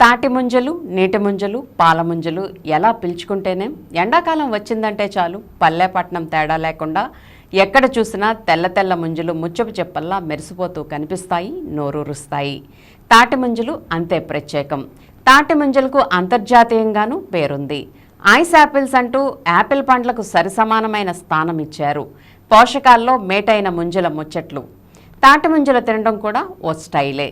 తాటి ముంజలు నీటి ముంజలు పాల ముంజలు ఎలా పిలుచుకుంటేనే ఎండాకాలం వచ్చిందంటే చాలు. పల్లెపట్నం తేడా లేకుండా ఎక్కడ చూసినా తెల్ల తెల్ల ముంజలు ముచ్చపు చెప్పల్లా మెరిసిపోతూ కనిపిస్తాయి నోరూరుస్తాయి. తాటి ముంజలు అంతే ప్రత్యేకం. తాటి ముంజలకు అంతర్జాతీయంగానూ పేరుంది. ఐస్ యాపిల్స్ అంటూ యాపిల్ పండ్లకు సరిసమానమైన స్థానం ఇచ్చారు. పోషకాల్లో మేటైన ముంజల ముచ్చట్లు. తాటి ముంజలు తినడం కూడా ఓ స్టైలే.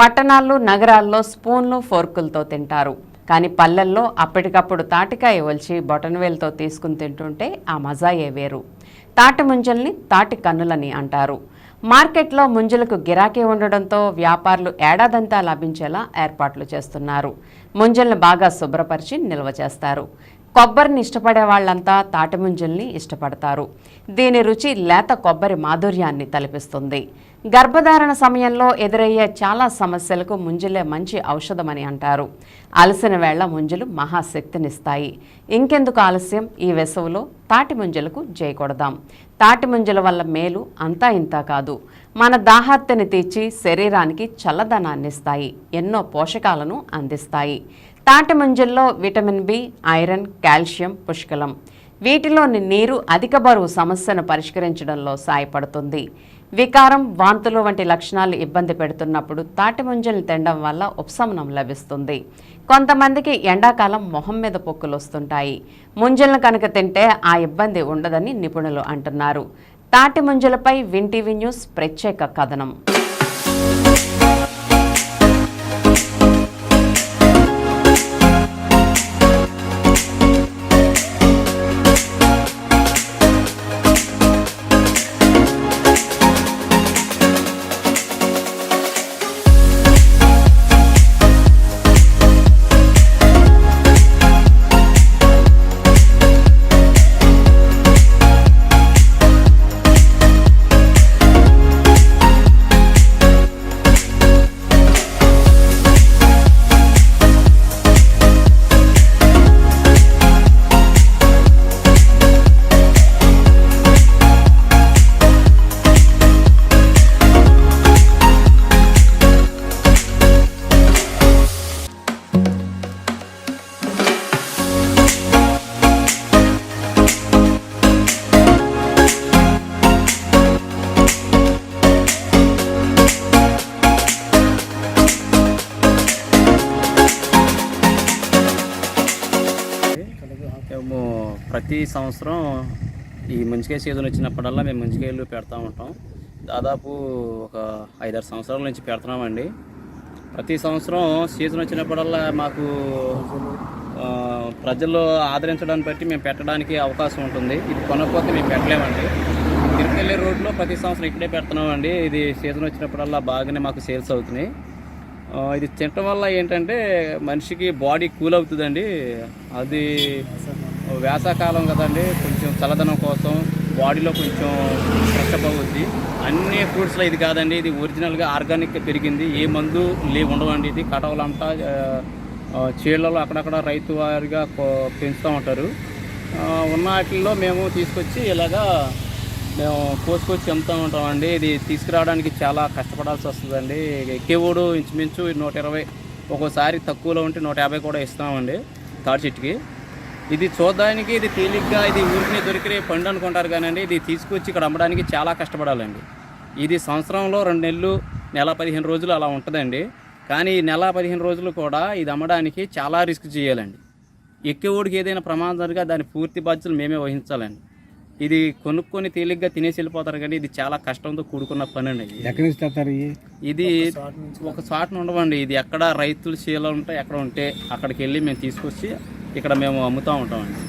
పట్టణాల్లో నగరాల్లో స్పూన్లు ఫోర్కులతో తింటారు. కానీ పల్లెల్లో అప్పటికప్పుడు తాటికాయ ఒలిచి బొటనవేలుతో తీసుకుని తింటుంటే ఆ మజాయే వేరు. తాటి ముంజల్ని తాటి కన్నులని అంటారు. మార్కెట్లో ముంజలకు గిరాకీ ఉండడంతో వ్యాపారులు ఏడాదంతా లభించేలా ఏర్పాట్లు చేస్తున్నారు. ముంజల్ని బాగా శుభ్రపరిచి నిల్వ చేస్తారు. కొబ్బరిని ఇష్టపడే వాళ్ళంతా తాటిముంజల్ని ఇష్టపడతారు. దీని రుచి లేత కొబ్బరి మాధుర్యాన్ని తలపిస్తుంది. గర్భధారణ సమయంలో ఎదురయ్యే చాలా సమస్యలకు ముంజలే మంచి ఔషధమని అంటారు. అలసిన వేళ ముంజలు మహాశక్తినిస్తాయి. ఇంకెందుకు ఆలస్యం? ఈ వేసవిలో తాటి ముంజలకు చేయకూడదాం తాటి ముంజల వల్ల మేలు అంతా ఇంత కాదు. మన దాహార్తిని తీర్చి శరీరానికి చల్లదనాన్నిస్తాయి. ఎన్నో పోషకాలను అందిస్తాయి. తాటిముంజెల్లో విటమిన్ బి ఐరన్ కాల్షియం పుష్కలం. వీటిలోని నీరు అధిక బరువు సమస్యను పరిష్కరించడంలో సాయపడుతుంది. వికారం వాంతులు వంటి లక్షణాలు ఇబ్బంది పెడుతున్నప్పుడు తాటి ముంజల్ని తినడం వల్ల ఉపశమనం లభిస్తుంది. కొంతమందికి ఎండాకాలం మొహం మీద పొక్కులు వస్తుంటాయి ముంజలను కనుక తింటే ఆ ఇబ్బంది ఉండదని నిపుణులు అంటున్నారు. తాటి ముంజలపై వింటీవీ న్యూస్ ప్రత్యేక కథనం. ప్రతి సంవత్సరం ఈ మంచికాయ సీజన్ వచ్చినప్పుడల్లా మేము మంచికాయలు పెడతా ఉంటాం. దాదాపు ఒక ఐదారు సంవత్సరాల నుంచి పెడుతున్నామండి. ప్రతి సంవత్సరం సీజన్ వచ్చినప్పుడల్లా మాకు ప్రజల్లో ఆదరించడాన్ని బట్టి మేము పెట్టడానికి అవకాశం ఉంటుంది. ఇది కొనకపోతే మేము పెట్టలేమండి. తిరుపతి రోడ్లో ప్రతి సంవత్సరం ఇక్కడే పెడుతున్నామండి. ఇది సీజన్ వచ్చినప్పుడల్లా బాగానే మాకు సేల్స్ అవుతున్నాయి. ఇది తినటం వల్ల ఏంటంటే మనిషికి బాడీ కూల్ అవుతుందండి. అది వేసవకాలం కదండి కొంచెం చల్లదనం కోసం బాడీలో కొంచెం ఫ్రెష్అప్ అవుద్ది. అన్ని ఫ్రూట్స్లో ఇది కాదండి ఇది ఒరిజినల్గా ఆర్గానిక్ పెరిగింది. ఏ మందు లే ఉండవండి ఇది. కటవలంతా చీళ్ళలో అక్కడక్కడ రైతు వారిగా పెంచుతూ ఉంటారు. ఉన్న వాటిల్లో మేము తీసుకొచ్చి ఇలాగా మేము కోసుకొచ్చి అమ్ముతూ ఉంటామండి. ఇది తీసుకురావడానికి చాలా కష్టపడాల్సి వస్తుందండి. ఎక్కేవోడు ఇంచుమించు నూట ఇరవై ఒక్కోసారి తక్కువలో ఉంటే నూట యాభై కూడా ఇస్తామండి తాడి చెట్టుకి. ఇది చూడడానికి ఇది తేలిగ్గా ఇది ఊరికి దొరికే పండు అనుకుంటారు కానండి. ఇది తీసుకొచ్చి ఇక్కడ అమ్మడానికి చాలా కష్టపడాలండి. ఇది సంవత్సరంలో రెండు నెలలు నెల పదిహేను రోజులు అలా ఉంటుందండి. కానీ ఈ నెల పదిహేను రోజులు కూడా ఇది అమ్మడానికి చాలా రిస్క్ చేయాలండి. ఎక్కేవాడికి ఏదైనా ప్రమాదం జరిగా దాని పూర్తి బాధ్యతలు మేమే వహించాలండి. ఇది కొనుక్కొని తేలిగ్గా తినేసి వెళ్ళిపోతారు కానీ ఇది చాలా కష్టంతో కూడుకున్న పని అండి ఇది. ఎక్కడి నుంచి తెస్తారు ఇది ఒక చాటున ఉండవండి ఇది ఎక్కడ రైతులు చీల ఉంటే ఎక్కడ ఉంటే అక్కడికి వెళ్ళి మేము తీసుకొచ్చి ఇక్కడ మేము అమ్ముతూ ఉంటామండి.